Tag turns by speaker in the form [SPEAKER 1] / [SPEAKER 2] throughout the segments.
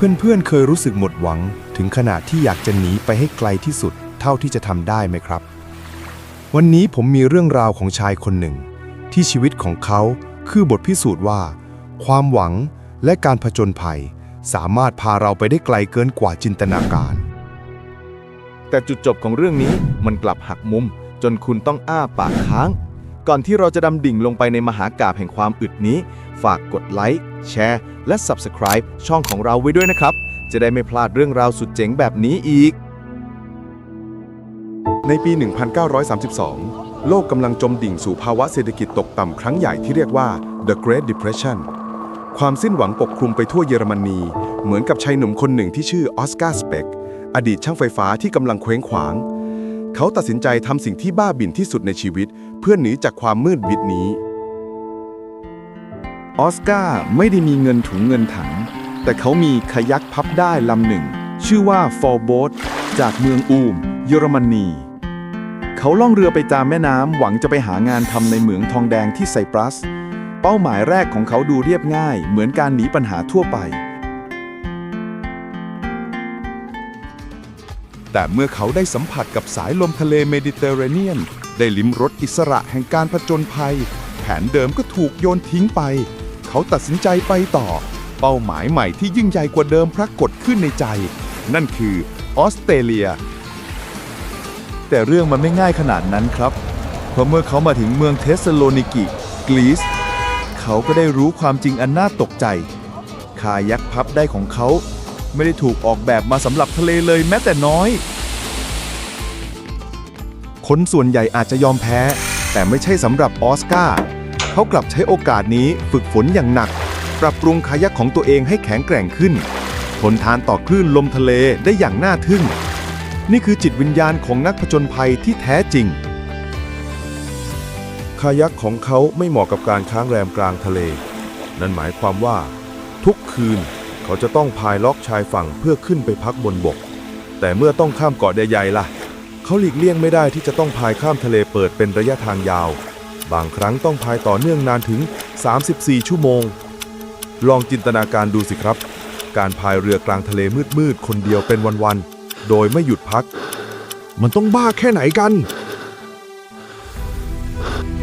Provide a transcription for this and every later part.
[SPEAKER 1] เพื่อนๆเคยรู้สึกหมดหวัง ถึงขนาดที่อยากจะหนีไปให้ไกลที่สุด เท่าที่จะทำได้ไหมครับ วันนี้ผมมีเรื่องราวของชายคนหนึ่ง ที่ชีวิตของเขาคือบทพิสูจน์ว่า ความหวังและการผจญภัย สามารถพาเราไปได้ไกลเกินกว่าจินตนาการ
[SPEAKER 2] แต่จุดจบของเรื่องนี้มันกลับหักมุม จนคุณต้องอ้าปากค้าง ก่อนที่เราจะดำดิ่งลงไปในมหากาพแห่งความอึดนี้ ฝากกดไลค์ แชร์ และ Subscribe ช่องของเราไว้ด้วยนะครับ จะได้ไม่พลาดเรื่องราวสุดเจ๋งแบบนี้อีก
[SPEAKER 1] ในปี 1932 โลกกำลังจมดิ่งสู่ภาวะเศรษฐกิจตกต่ำครั้งใหญ่ที่เรียกว่า The Great Depression ความสิ้นหวังปกคลุมไปทั่วเยอรมนี เหมือนกับชายหนุ่มคนหนึ่งที่ชื่อออสการ์สเปกอดีตช่างไฟฟ้าที่กำลังเคว้งขวาง เขาตัดสินใจทำสิ่งที่บ้าบิ่นที่สุดในชีวิต เพื่อหนีจากความมืดมิดนี้
[SPEAKER 2] ออสการ์ไม่ได้มีเงินถุงเงินถัง แต่เขามีคยักพับได้ลำหนึ่ง ชื่อว่าฟอร์โบ t จากเมืองอูม เยอรมนี เขาล่องเรือไปตามแม่น้ำหวังจะไปหางานทำในเหมืองทองแดงที่ไซปรัส เป้าหมายแรกของเขาดูเรียบง่าย เหมือนการหนีปัญหาทั่วไป
[SPEAKER 1] แต่เมื่อเขาได้สัมผัสกับสายลมทะเลเมดิเตอร์เรเนียน ได้ลิ้มรสอิสระแห่งการผจญภัย แผนเดิมก็ถูกโยนทิ้งไป เขาตัดสินใจไปต่อ เป้าหมายใหม่ที่ยิ่งใหญ่กว่าเดิมปรากฏขึ้นในใจ นั่นคือออสเตรเลีย
[SPEAKER 2] แต่เรื่องมันไม่ง่ายขนาดนั้นครับ เพราะเมื่อเขามาถึงเมืองเทสโลนิกิกรีซเขาก็ได้รู้ความจริงอันน่าตกใจ คายักพับได้ของเขา ไม่ได้ถูกออกแบบมาสำหรับทะเลเลยแม้แต่น้อย
[SPEAKER 1] คนส่วนใหญ่อาจจะยอมแพ้ แต่ไม่ใช่สำหรับออสการ์ เขากลับใช้โอกาสนี้ฝึกฝนอย่างหนัก ปรับปรุงคายักของตัวเองให้แข็งแกร่งขึ้น ทนทานต่อคลื่นลมทะเลได้อย่างน่าทึ่ง นี่คือจิตวิญญาณของนักผจญภัยที่แท้จริง คายักของเขาไม่เหมาะกับการค้างแรมกลางทะเล นั่นหมายความว่า ทุกคืนเขาจะต้องพายล็อกชายฝั่งเพื่อขึ้นไปพักบนบก แต่เมื่อต้องข้ามเกาะใหญ่ๆล่ะ เขาหลีกเลี่ยงไม่ได้ที่จะต้องพายข้ามทะเลเปิดเป็นระยะทางยาว บางครั้งต้องพายต่อเนื่องนานถึง 34 ชั่วโมง ลองจินตนาการดูสิครับ การพายเรือกลางทะเลมืดๆ คนเดียวเป็นวันๆ โดยไม่หยุดพัก มันต้องบ้าแค่ไหนกัน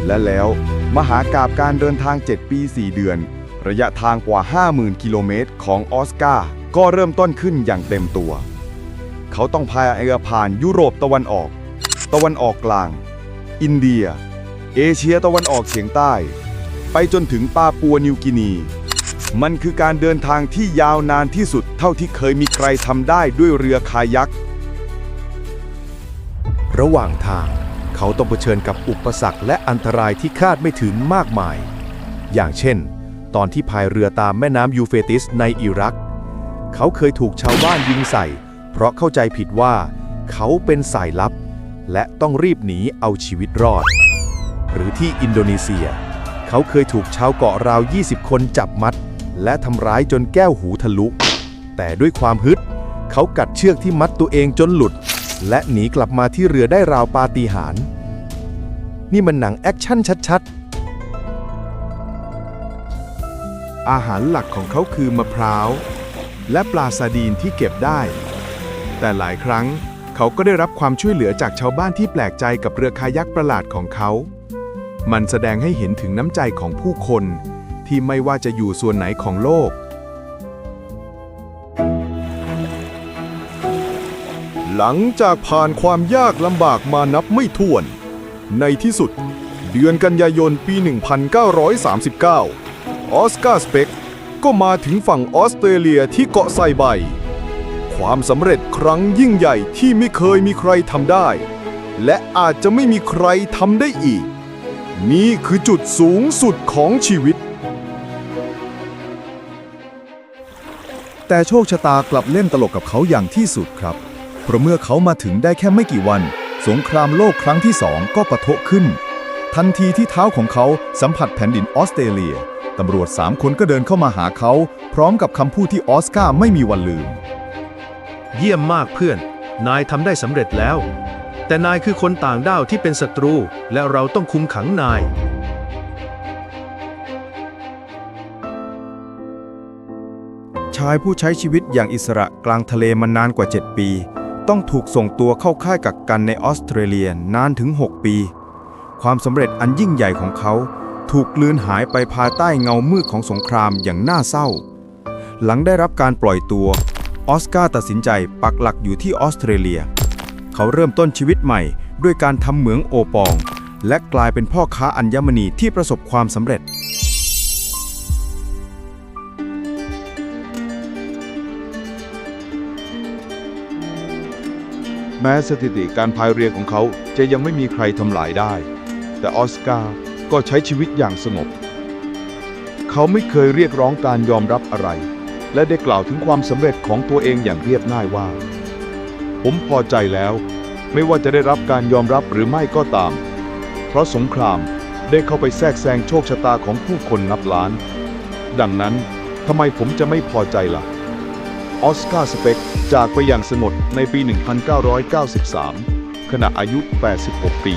[SPEAKER 2] และแล้วมหากาบการเดินทาง 7 ปี 4 เดือน ระยะทางกว่า 50,000 กิโลเมตรของออสการ์ก็เริ่มต้นขึ้นอย่างเต็มตัว เขาต้องพายเรือผ่านยุโรปตะวันออก ตะวันออกกลาง อินเดีย เอเชียตะวันออกเฉียงใต้ ไปจนถึงปาปัวนิวกินี มันคือการเดินทางที่ยาวนานที่สุดเท่าที่เคยมีใครทำได้ด้วยเรือคายัก
[SPEAKER 1] ระหว่างทางเขาต้องเผชิญกับอุปสรรคและอันตรายที่คาดไม่ถึงมากมาย อย่างเช่น ตอนที่พายเรือตามแม่น้ำยูเฟติสในอิรัก เขาเคยถูกชาวบ้านยิงใส่ เพราะเข้าใจผิดว่า เขาเป็นสายลับ และต้องรีบหนีเอาชีวิตรอด หรือที่อินโดนีเซีย เขาเคยถูกชาวเกาะราว 20 คนจับมัด และทำร้ายจนแก้วหูทะลุ แต่ด้วยความฮึด เขากัดเชือกที่มัดตัวเองจนหลุด และหนีกลับมาที่เรือได้ราวปาฏิหาริย์นี่มันหนังแอคชั่นชัดๆ
[SPEAKER 2] อาหารหลักของเขาคือมะพร้าว และปลาซาดีนที่เก็บได้ แต่หลายครั้งเขาก็ได้รับความช่วยเหลือจากชาวบ้านที่แปลกใจกับเรือคายักประหลาดของเขา มันแสดงให้เห็นถึงน้ำใจของผู้คน ที่ไม่ว่าจะอยู่ส่วนไหนของโลก หลังจากผ่านความยากลำบากมานับไม่ถ้วน ในที่สุด เดือนกันยายนปี 1939 ออสการ์สเปกก็มาถึงฝั่งออสเตรเลียที่เกาะไซใบ ความสำเร็จครั้งยิ่งใหญ่ที่ไม่เคยมีใครทำได้ และอาจจะไม่มีใครทำได้อีก นี่คือจุดสูงสุดของชีวิต แต่โชคชะตากลับเล่นตลกกับเขาอย่างที่สุดครับ เพราะเมื่อเขามาถึงได้แค่ไม่กี่วัน สงครามโลกครั้งที่สองก็ปะทะขึ้น ทันทีที่เท้าของเขาสัมผัสแผ่นดินออสเตรเลียตำรวจสามคนก็เดินเข้ามาหาเขา พร้อมกับคำพูดที่ออสการ์ไม่มีวันลืม
[SPEAKER 3] เยี่ยมมากเพื่อน นายทำได้สำเร็จแล้ว แต่นายคือคนต่างด้าวที่เป็นศัตรู และเราต้องคุมขังนาย
[SPEAKER 2] ชายผู้ใช้ชีวิตอย่างอิสระกลางทะเลมานานกว่า 7 ปี ต้องถูกส่งตัวเข้าค่ายกักกันในออสเตรเลียนานถึง 6 ปี ความสำเร็จอันยิ่งใหญ่ของเขา ถูกกลืนหายไปภายใต้เงามืดของสงครามอย่างน่าเศร้า หลังได้รับการปล่อยตัว ออสการ์ตัดสินใจปักหลักอยู่ที่ออสเตรเลีย เขาเริ่มต้นชีวิตใหม่ ด้วยการทำเหมืองโอปอง และกลายเป็นพ่อค้าอัญมณีที่ประสบความสำเร็จ
[SPEAKER 4] แม้สถิติการพายเรือของเขาจะยังไม่มีใครทำลายได้ แต่ออสการ์ก็ใช้ชีวิตอย่างสงบ เขาไม่เคยเรียกร้องการยอมรับอะไร และได้กล่าวถึงความสำเร็จของตัวเองอย่างเรียบง่ายว่า ผมพอใจแล้ว ไม่ว่าจะได้รับการยอมรับหรือไม่ก็ตาม เพราะสงครามได้เข้าไปแทรกแซงโชคชะตาของผู้คนนับล้าน ดังนั้นทำไมผมจะไม่พอใจล่ะ ออสการ์สเปกจากไปอย่างสงบในปี 1993 ขณะอายุ 86 ปี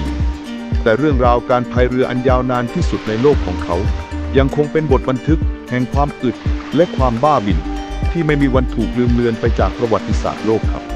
[SPEAKER 4] แต่เรื่องราวการพายเรืออันยาวนานที่สุดในโลกของเขา ยังคงเป็นบทบันทึกแห่งความอึดและความบ้าบิ่นที่ไม่มีวันถูกลืมเลือนไปจากประวัติศาสตร์โลกครับ